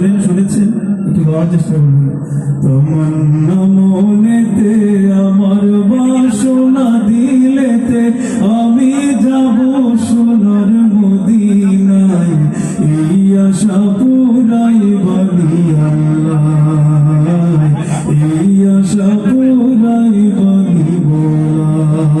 গাওয়ার চেষ্টা করবেন তমন্না মনেতে আমার বাসনা দিলেতে, আমি যাব সোনার মদিনায়। এই আশা পুরাই বলি আল্লাহ। এই আশা পুরাই বলি বলা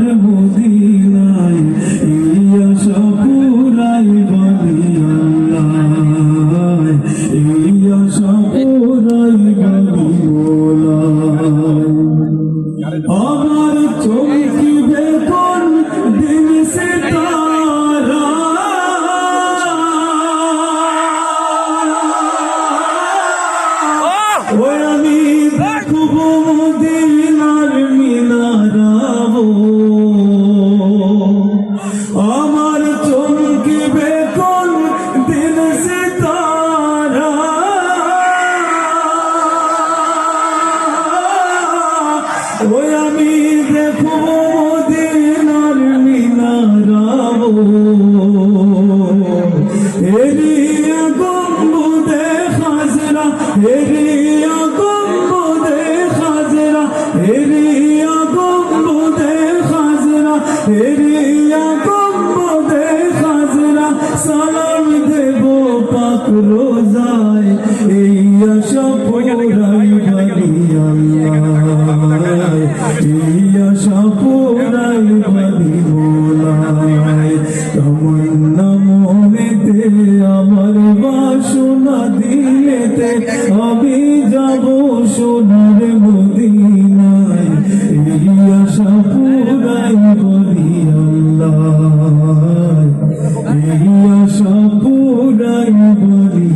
দেখো মদিনার মিনারাবো এরিয়া গম্বুদে খাজরা এরিয়া গম্বুদে খাজরা এরিয়া গম্বুদে খাজরা এরিয়া গম্বুদে খাজরা সালাম দেব পাক রোজায় এই আশা পুরাই আমি যাব সোনার মদিনায় এই আশা পুরাই বলি আল্লাহ। এই আশা পুরাই বলি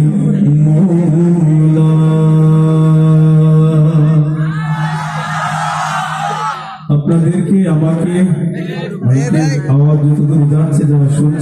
আপনাদেরকে আমাকে আওয়াজ যতদূর যাচ্ছে যারা শুনছে।